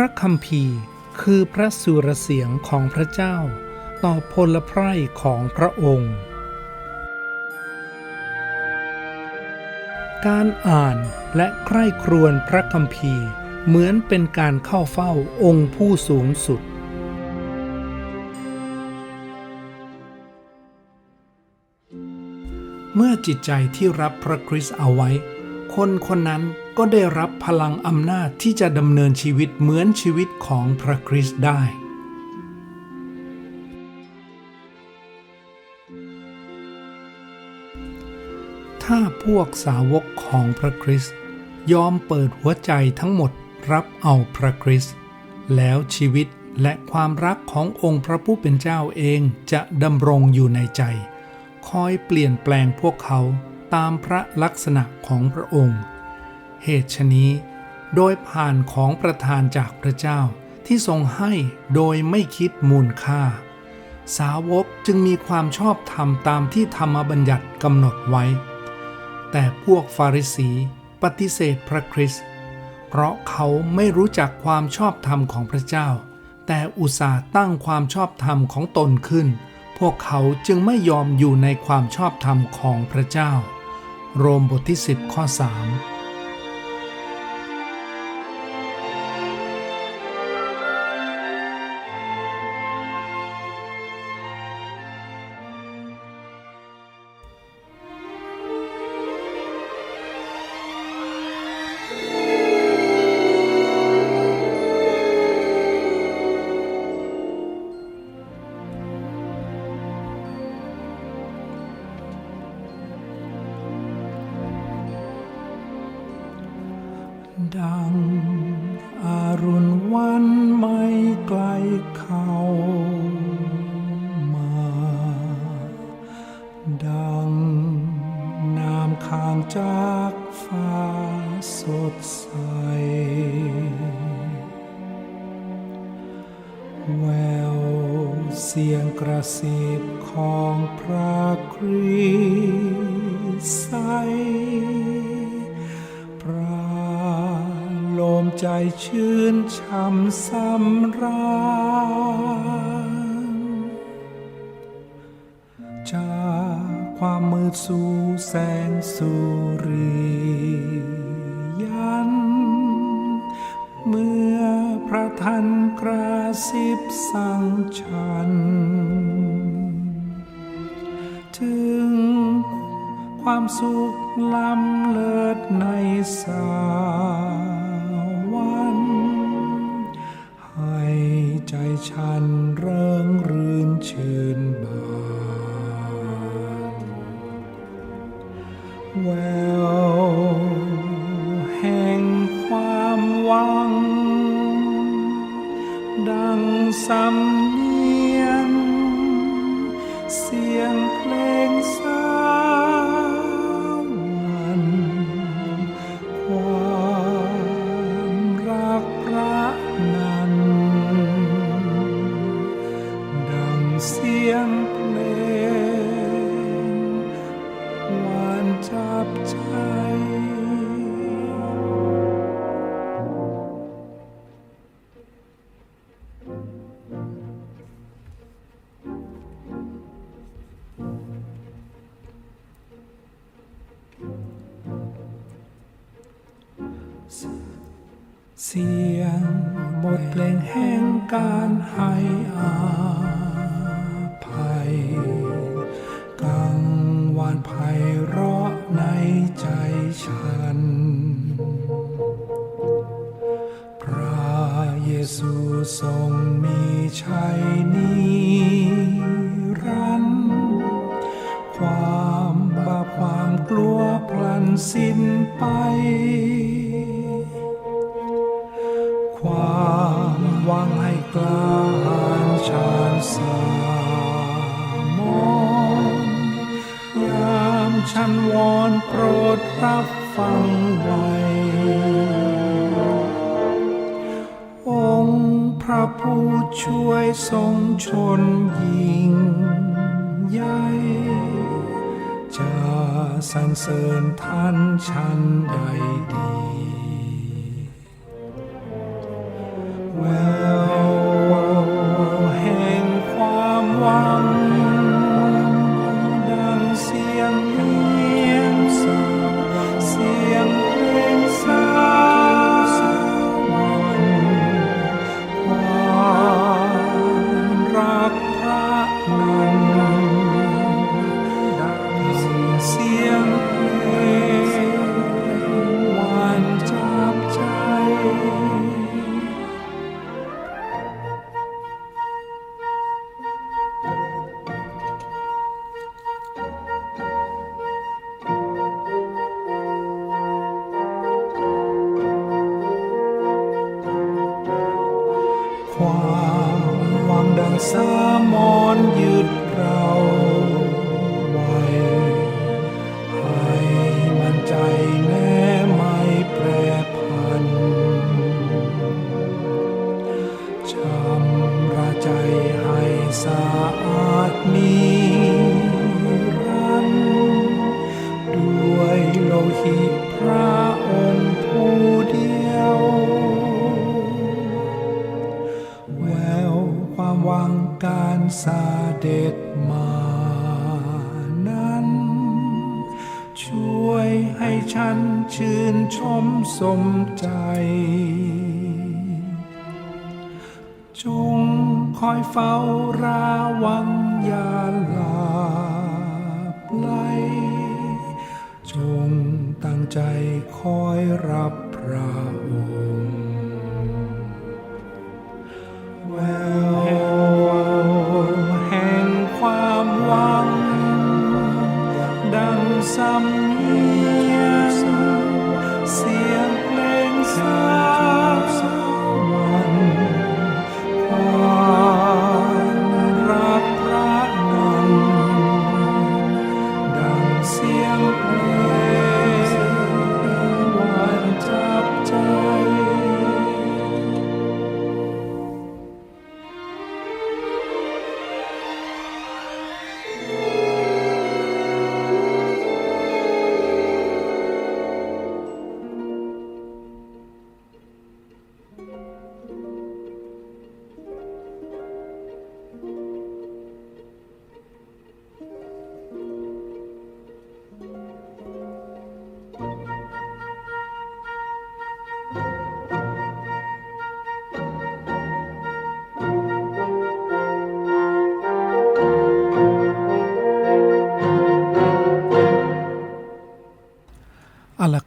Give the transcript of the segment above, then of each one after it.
ระคัมภีร์คือพระสุรเสียงของพระเจ้า ต่อพลไพร่ของพระองค์ การอ่านและใคร่ครวญพระคัมภีร์เหมือนเป็นการเข้าเฝ้าองค์ผู้สูงสุด เมื่อจิตใจที่รับพระคริสต์เอาไว้ คนคนนั้นก็ได้รับพลังอำนาจที่จะดำเนินชีวิตเหมือนชีวิตของพระคริสต์ได้ ถ้าพวกสาวกของพระคริสต์ยอมเปิดหัวใจทั้งหมดรับเอาพระคริสต์แล้วชีวิตและความรักขององค์พระผู้เป็นเจ้าเองจะดำรงอยู่ในใจ คอยเปลี่ยนแปลงพวกเขา ตามพระลักษณะของพระองค์ เหตุฉนี้ โดยผ่านของประทานจากพระเจ้าที่ทรงให้โดยไม่คิดมูลค่า สาวกจึงมีความชอบธรรมตามที่ธรรมบัญญัติกำหนดไว้ แต่พวกฟาริสีปฏิเสธพระคริสต์เพราะเขาไม่รู้จักความชอบธรรมของพระเจ้า แต่อุตส่าห์ตั้งความชอบธรรมของตนขึ้น พวกเขาจึงไม่ยอมอยู่ในความชอบธรรมของพระเจ้า โรมบทที่ 10 ข้อ 3 ดั ช่ำสำราญจากความมืดสู่แสงสุริยัน เมื่อพระทันกระซิบสั่งฉัน ถึงความสุขล้ำเลิศในสว ใจฉันเริงรื่นชื่นบานแวว เสียงหมดเพลงแห่งการให้อา วังให้กล้าหาญชาญสามนยามฉันวอนโปรดรับฟังไว้ องค์พระผู้ช่วยทรงชนยิงใหญ่จะสรงเสริญท่านชั้นใดดี well. สามอนยึดเราไว้ให้มันใจ สาเด็จมานั้น ช่วยให้ฉันชื่นชมสมใจ จงคอยเฝ้าราวังยาลับไหลจงตั้งใจคอยรับพระองค์แ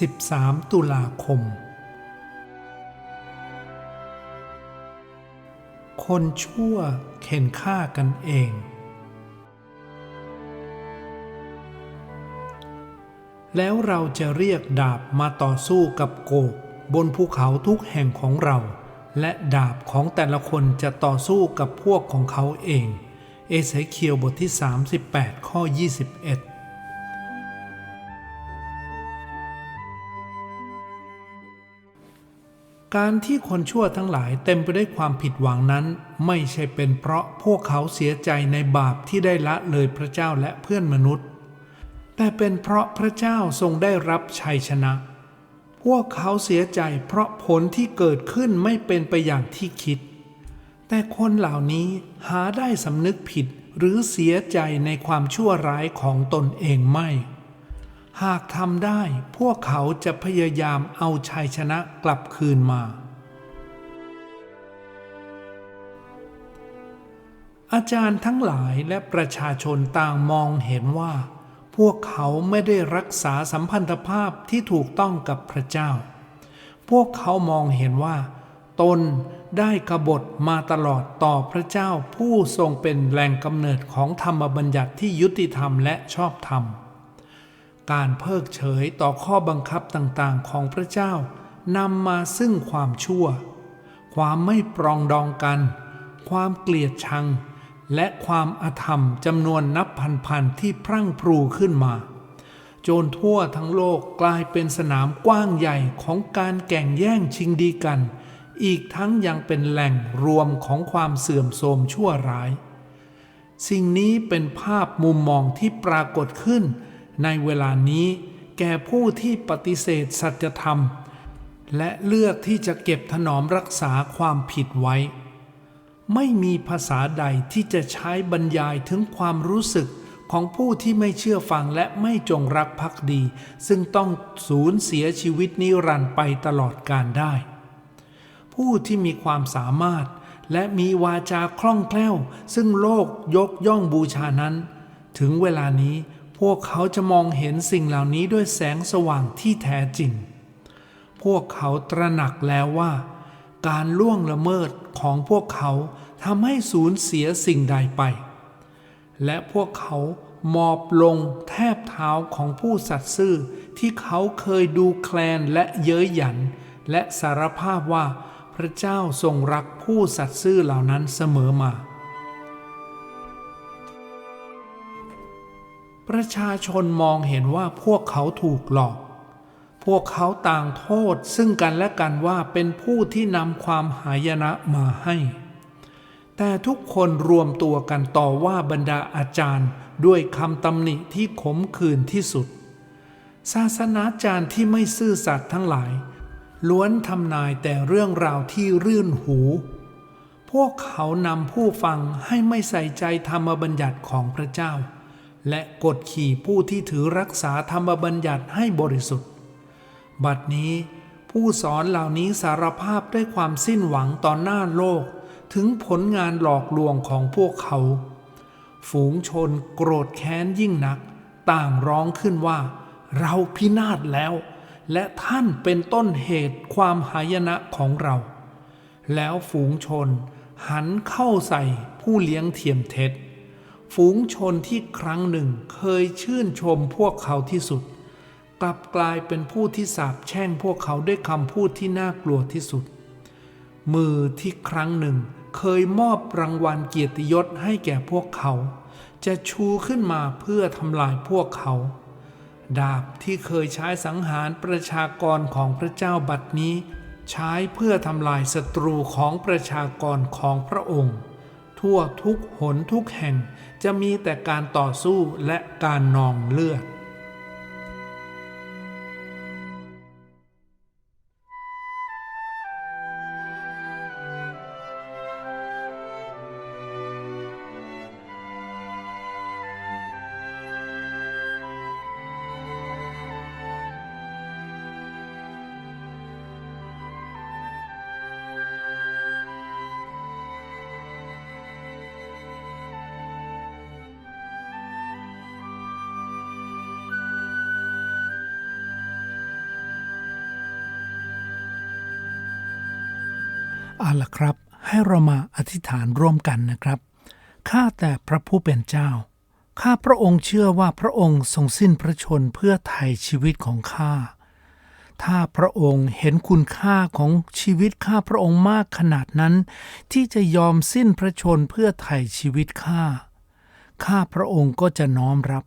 13 ตุลาคม คนชั่วเข็นฆ่ากันเอง แล้วเราจะเรียกดาบมาต่อสู้กับโกกบนภูเขาทุกแห่งของเรา และดาบของแต่ละคนจะต่อสู้กับพวกของเขาเอง เอเสเคียวบทที่ 38 ข้อ 21 การที่คนชั่วทั้งหลายเต็มไปด้วยความผิดหวังนั้น ไม่ใช่เป็นเพราะพวกเขาเสียใจในบาปที่ได้ละเลยพระเจ้าและเพื่อนมนุษย์ แต่เป็นเพราะพระเจ้าทรงได้รับชัยชนะ พวกเขาเสียใจเพราะผลที่เกิดขึ้นไม่เป็นไปอย่างที่คิด แต่คนเหล่านี้หาได้สำนึกผิดหรือเสียใจในความชั่วร้ายของตนเองไม่ หากทำได้พวกเขาจะพยายามเอาชัยชนะกลับคืนมา อาจารย์ทั้งหลายและประชาชนต่างมองเห็นว่า พวกเขาไม่ได้รักษาสัมพันธภาพที่ถูกต้องกับพระเจ้า พวกเขามองเห็นว่า ตนได้กบฏมาตลอดต่อพระเจ้าผู้ทรงเป็นแหล่งกำเนิดของธรรมบัญญัติที่ยุติธรรมและชอบธรรม การเพิกเฉยต่อข้อบังคับต่างๆของพระเจ้านำมาซึ่งความชั่ว ความไม่ปรองดองกัน ความเกลียดชัง และความอธรรมจำนวนนับพันๆที่พรั่งพรูขึ้นมา โจนทั่วทั้งโลกกลายเป็นสนามกว้างใหญ่ของการแก่งแย่งชิงดีกัน อีกทั้งยังเป็นแหล่งรวมของความเสื่อมโทรมชั่วร้าย สิ่งนี้เป็นภาพมุมมองที่ปรากฏขึ้น ในเวลานี้แก่ผู้ที่ปฏิเสธสัจธรรม และเลือกที่จะเก็บถนอมรักษาความผิดไว้ ไม่มีภาษาใดที่จะใช้บรรยายถึงความรู้สึกของผู้ที่ไม่เชื่อฟังและไม่จงรักภักดี ซึ่งต้องสูญเสียชีวิตนิรันดร์ไปตลอดกาลได้ ผู้ที่มีความสามารถและมีวาจาคล่องแคล่ว ซึ่งโลกยกย่องบูชานั้น ถึงเวลานี้ พวกเขาจะมองเห็นสิ่งเหล่านี้ด้วยแสงสว่างที่แท้จริง พวกเขาตระหนักแล้วว่า การล่วงละเมิดของพวกเขาทำให้สูญเสียสิ่งใดไป และพวกเขาหมอบลงแทบเท้าของผู้สัตย์ซื่อที่เขาเคยดูแคลนและเย้ยหยัน และสารภาพว่าพระเจ้าทรงรักผู้สัตย์ซื่อเหล่านั้นเสมอมา ประชาชนมองเห็นว่าพวกเขาถูกหลอก พวกเขาต่างโทษซึ่งกันและกันว่าเป็นผู้ที่นำความหายนะมาให้ แต่ทุกคนรวมตัวกันต่อว่าบรรดาอาจารย์ด้วยคำตำหนิที่ขมขื่นที่สุด ศาสนาจารย์ที่ไม่ซื่อสัตย์ทั้งหลาย ล้วนทำนายแต่เรื่องราวที่รื่นหู พวกเขานำผู้ฟังให้ไม่ใส่ใจธรรมบัญญัติของพระเจ้า และกดขี่ผู้ที่ถือรักษาธรรมบัญญัติให้บริสุทธิ์ บัดนี้ผู้สอนเหล่านี้สารภาพด้วยความสิ้นหวังต่อหน้าโลกถึงผลงานหลอกลวงของพวกเขา ฝูงชนโกรธแค้นยิ่งนัก ต่างร้องขึ้นว่า เราพินาศแล้ว และท่านเป็นต้นเหตุความหายนะของเรา แล้วฝูงชนหันเข้าใส่ผู้เลี้ยงเทียมเท็จ ฝูงชนที่ครั้งหนึ่งเคยชื่นชมพวกเขาที่สุด กลับกลายเป็นผู้ที่สาบแช่งพวกเขาด้วยคำพูดที่น่ากลัวที่สุด มือที่ครั้งหนึ่งเคยมอบรางวัลเกียรติยศให้แก่พวกเขา จะชูขึ้นมาเพื่อทำลายพวกเขา ดาบที่เคยใช้สังหารประชากรของพระเจ้าบัดนี้ ใช้เพื่อทำลายศัตรูของประชากรของพระองค์ ทั่วทุกหนทุกแห่งจะมีแต่การต่อสู้และการนองเลือด เอาละครับ ให้เรามาอธิษฐานร่วมกันนะครับข้าแต่พระผู้เป็นเจ้า ข้าพระองค์เชื่อว่าพระองค์ทรงสิ้นพระชนเพื่อไถ่ชีวิตของข้า ถ้าพระองค์เห็นคุณค่าของชีวิตข้าพระองค์มากขนาดนั้น ที่จะยอมสิ้นพระชนเพื่อไถ่ชีวิตข้า ข้าพระองค์ก็จะน้อมรับ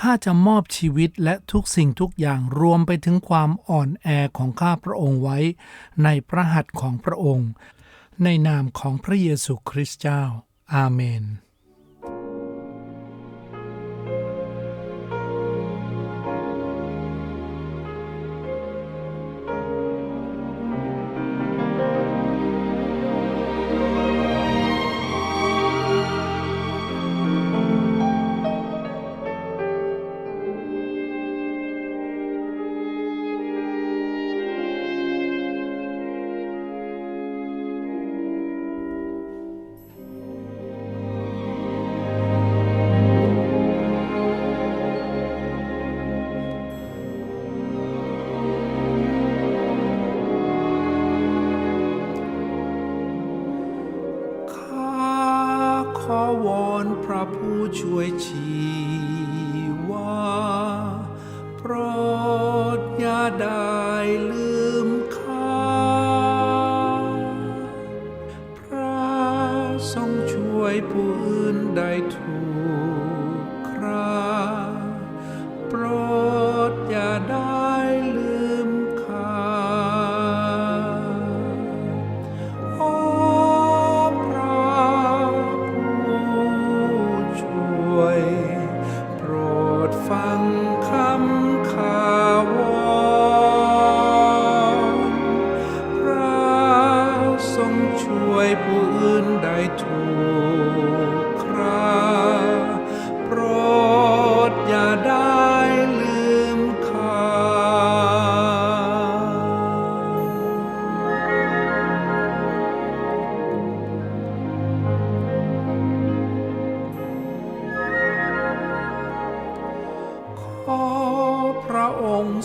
ข้าจะมอบชีวิตและทุกสิ่งทุกอย่างรวมไปถึงความอ่อนแอของข้าพระองค์ไว้ ในพระหัตถ์ของพระองค์ ในนามของพระเยซูคริสต์เจ้า อาเมน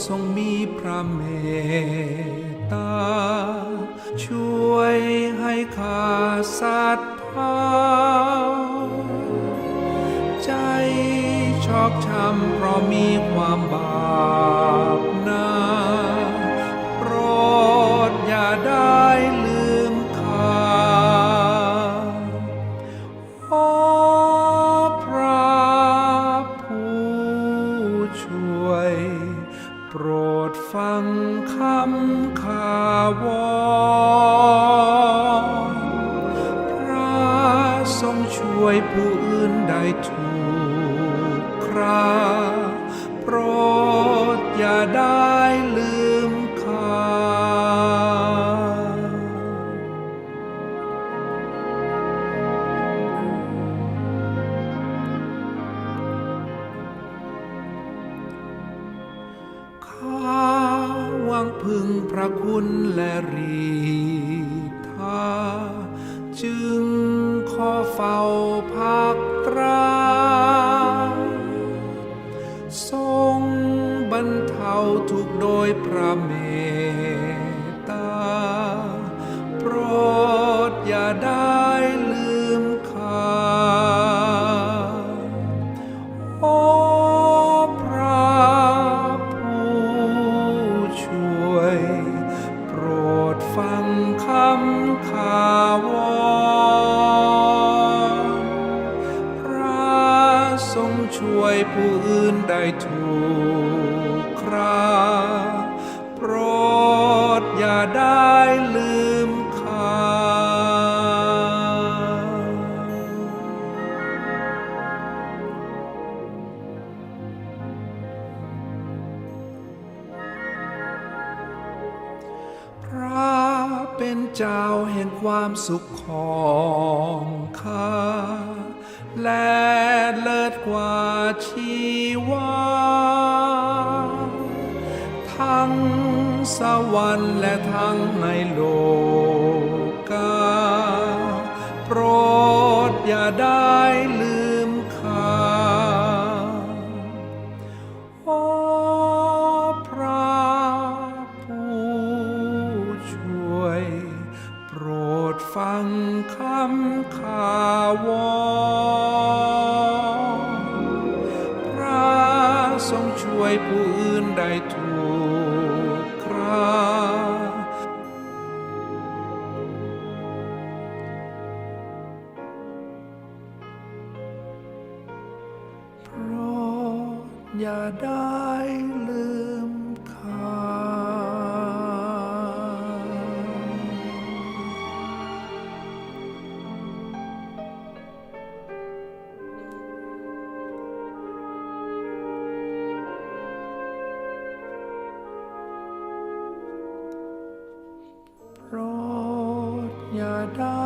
ทรงมีพระเมตตา ช่วยให้ข้าสัตย์ทาใจชอกช้ำเพราะมีความ วรพระทรงช่วยผู้อื่นได้ทุก ทรงบรรเทาทุกโดยพระเมต เจ้าเห็นความสุขของข้าและเลิศกว่าชีวา ทั้งสวรรค์และทั้งในโลกกาโปรดอย่าได้ ฟังคำขาวพระทรงช่วยผู้อื่นได้ die.